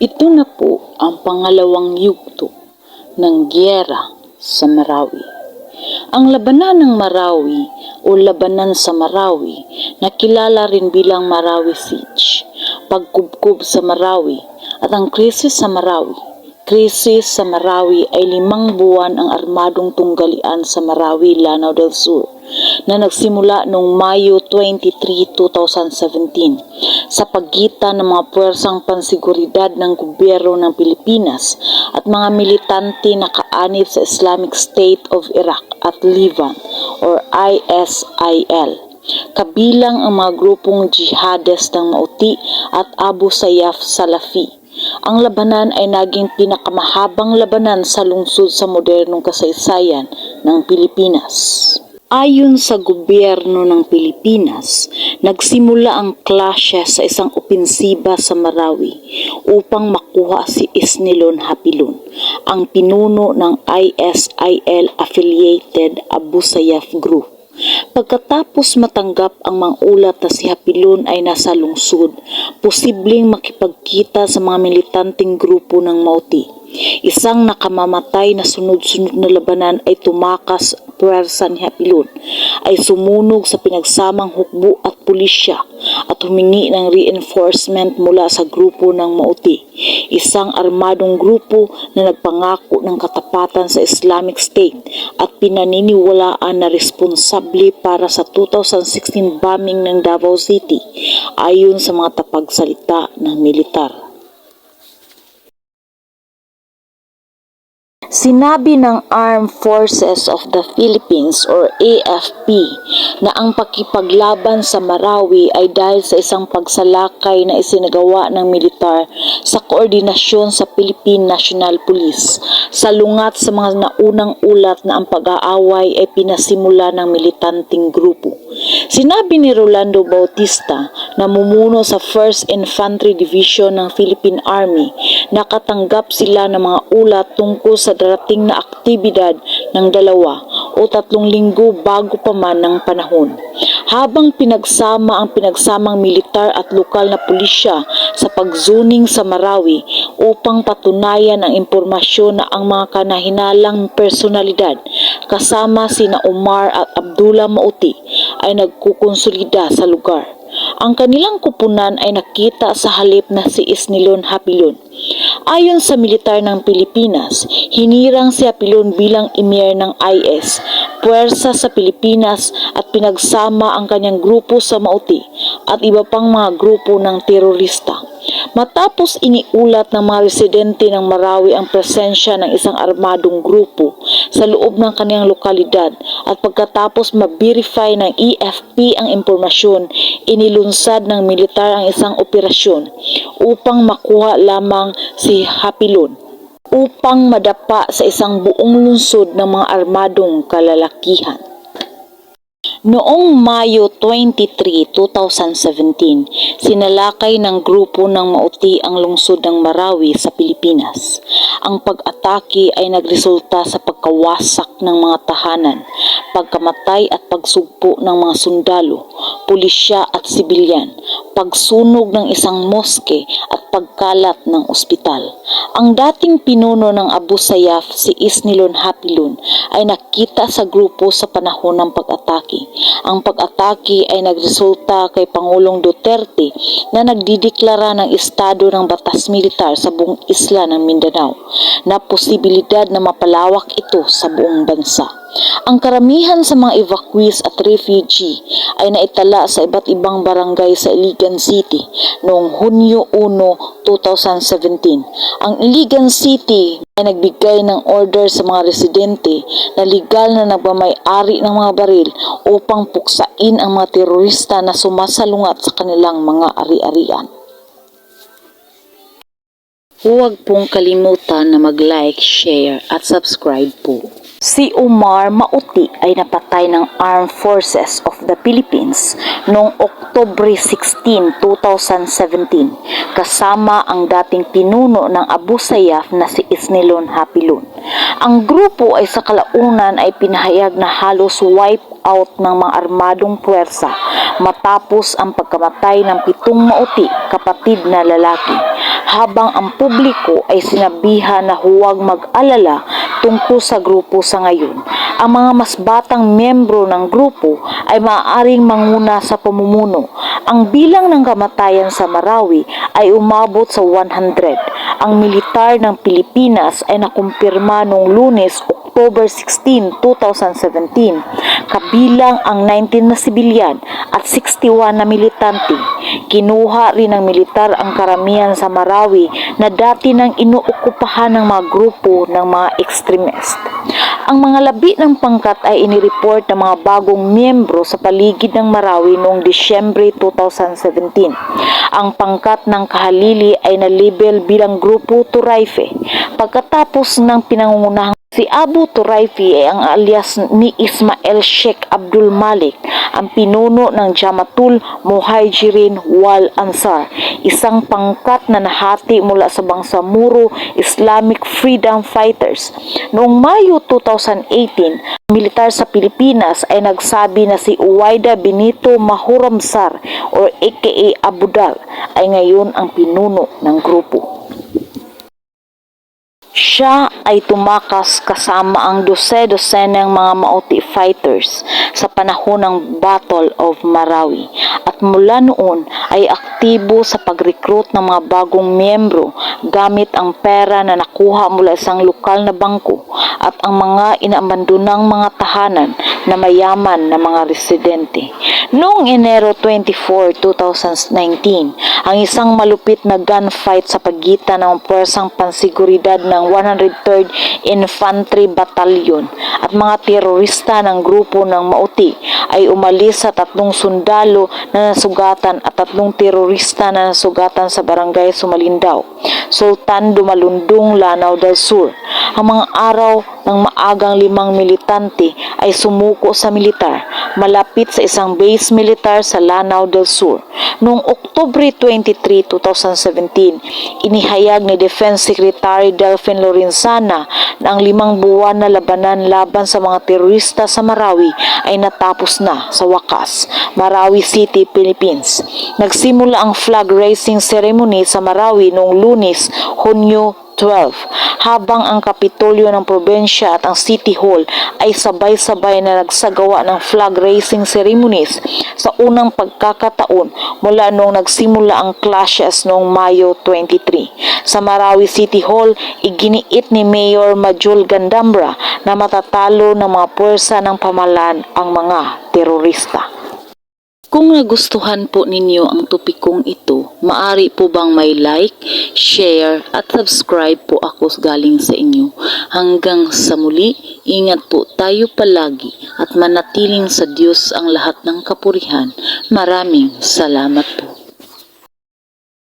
Ito na po ang pangalawang yugto ng gyera sa Marawi. Ang labanan ng Marawi o labanan sa Marawi na kilala rin bilang Marawi Siege, pagkubkob sa Marawi at ang krisis sa Marawi. Krisis sa Marawi ay limang buwan ang armadong tunggalian sa Marawi, Lanao del Sur na nagsimula noong Mayo 23, 2017 sa pagitan ng mga puwersang pansiguridad ng gobyerno ng Pilipinas at mga militante na kaanib sa Islamic State of Iraq at Lebanon or ISIL kabilang ang mga grupong jihadist ng Mauti at Abu Sayyaf Salafi. Ang labanan ay naging pinakamahabang labanan sa lungsod sa modernong kasaysayan ng Pilipinas. Ayon sa gobyerno ng Pilipinas, nagsimula ang klasya sa isang opensiba sa Marawi upang makuha si Isnilon Hapilon, ang pinuno ng ISIL-affiliated Abu Sayyaf Group. Pagkatapos matanggap ang mga ulat na si Hapilon ay nasa lungsod, posibleng makipagkita sa mga militanteng grupo ng Mauti. Isang nakamamatay na sunod-sunod na labanan ay tumakas puwersa ni Hapilon ay sumunog sa pinagsamang hukbo at pulisya at humingi ng reinforcement mula sa grupo ng Mauti, isang armadong grupo na nagpangako ng katapatan sa Islamic State at pinaniniwalaan na responsable para sa 2016 bombing ng Davao City ayon sa mga tapagsalita ng militar. Sinabi ng Armed Forces of the Philippines or AFP na ang pakipaglaban sa Marawi ay dahil sa isang pagsalakay na isinagawa ng militar sa koordinasyon sa Philippine National Police. Salungat sa mga naunang ulat na ang pag-aaway ay pinasimula ng militanteng grupo. Sinabi ni Rolando Bautista na mumuno sa 1st Infantry Division ng Philippine Army nakatanggap sila ng mga ulat tungkol sa darating na aktibidad ng dalawa o tatlong linggo bago pa man ng panahon. Habang pinagsama ang pinagsamang militar at lokal na pulisya sa pagzuning sa Marawi upang patunayan ang impormasyon na ang mga kanahinalang personalidad kasama sina Omar at Abdullah Mauti ay nagkukonsolida sa lugar. Ang kanilang kupunan ay nakita sa halip na si Isnilon Hapilon. Ayon sa militar ng Pilipinas, hinirang si Hapilon bilang emir ng IS, puwersa sa Pilipinas at pinagsama ang kanyang grupo sa Mauti at iba pang mga grupo ng terorista. Matapos iniulat ng mga residente ng Marawi ang presensya ng isang armadong grupo sa loob ng kanyang lokalidad at pagkatapos ma-verify ng EFP ang impormasyon, inilunsad ng militar ang isang operasyon upang makuha lamang si Hapilon upang madapa sa isang buong lungsod ng mga armadong kalalakihan. Noong Mayo 23, 2017, sinalakay ng grupo ng Mauti ang lungsod ng Marawi sa Pilipinas. Ang pag-atake ay nagresulta sa pagkawasak ng mga tahanan, pagkamatay at pagsugpo ng mga sundalo, pulisya at sibilyan, pagsunog ng isang moske at pagkalat ng ospital. Ang dating pinuno ng Abu Sayyaf, si Isnilon Hapilon, ay nakita sa grupo sa panahon ng pag-atake. Ang pag-atake ay nagresulta kay Pangulong Duterte na nagdideklara ng estado ng batas militar sa buong isla ng Mindanao na posibilidad na mapalawak ito sa buong bansa. Ang karamihan sa mga evacuees at refugee ay naitala sa iba't ibang barangay sa Iligan City noong Hunyo 1, 2017. Ang Iligan City ay nagbigay ng order sa mga residente na legal na nagmamay-ari ng mga baril upang puksain ang mga terorista na sumasalungat sa kanilang mga ari-arian. Huwag pong kalimutan na mag-like, share at subscribe po. Si Omar Mauti ay napatay ng Armed Forces of the Philippines noong Oktobre 16, 2017 kasama ang dating pinuno ng Abu Sayyaf na si Isnilon Hapilon. Ang grupo ay sa kalaunan ay pinahayag na halos wipe out ng mga armadong puwersa matapos ang pagkamatay ng pitong mauti kapatid na lalaki. habang ang publiko ay sinabihan na huwag mag-alala tungkol sa grupo sa ngayon. Ang mga mas batang miyembro ng grupo ay maaaring manguna sa pamumuno. Ang bilang ng kamatayan sa Marawi ay umabot sa 100. Ang militar ng Pilipinas ay nakumpirma noong lunes, October 16, 2017, kabilang ang 19 na sibilyan at 61 na militante. Kinuha rin ng militar ang karamihan sa Marawi na dati nang inuokupahan ng mga grupo ng mga extremist. Ang mga labi ng pangkat ay inireport ng mga bagong miyembro sa paligid ng Marawi noong Disyembre 2017. Ang pangkat ng Kahalili ay nalibel bilang Grupo Turaife. Pagkatapos ng pinangungunahang Si Abu Turaifi ay ang alias ni Ismail Sheikh Abdul Malik, ang pinuno ng Jamatul Muhajirin Wal Ansar, isang pangkat na nahati mula sa Bangsamoro Islamic Freedom Fighters. Noong Mayo 2018, ang militar sa Pilipinas ay nagsabi na si Uwaida Benito Mahuramsar or aka Abudal ay ngayon ang pinuno ng grupo. Siya ay tumakas kasama ang dose-dosenang mga Maoti fighters sa panahon ng Battle of Marawi. At mula noon ay aktibo sa pag-recruit ng mga bagong miyembro gamit ang pera na nakuha mula isang lokal na bangko at ang mga inaabandonang mga tahanan na mayaman na mga residente. Noong Enero 24, 2019, ang isang malupit na gunfight sa pagitan ng puwersang pansiguridad ng 103rd Infantry Battalion at mga terorista ng grupo ng Mauti ay umalis sa tatlong sundalo na nasugatan at tatlong terorista na nasugatan sa barangay Sumalindao, Sultan Dumalundong, Lanao del Sur. Ang mga araw ng maagang limang militante ay sumuko sa militar malapit sa isang base militar sa Lanao del Sur. Noong Oktubre 23, 2017, inihayag ni Defense Secretary Delphine Lorenzana na ang limang buwan na labanan laban sa mga terorista sa Marawi ay natapos na sa wakas. Marawi City, Philippines. Nagsimula ang flag raising ceremony sa Marawi noong lunes, Hunyo 12, habang ang Kapitolyo ng probensya at ang City Hall ay sabay-sabay na nagsagawa ng flag raising ceremonies sa unang pagkakataon mula noong nagsimula ang clashes noong Mayo 23. Sa Marawi City Hall, iginiit ni Mayor Majul Gandambra na matatalo ng mga puwersa ng pamalan ang mga terorista. Kung nagustuhan po ninyo ang topikong ito, maari po bang may like, share at subscribe po ako galing sa inyo. Hanggang sa muli, ingat po tayo palagi at manatiling sa Diyos ang lahat ng kapurihan. Maraming salamat po.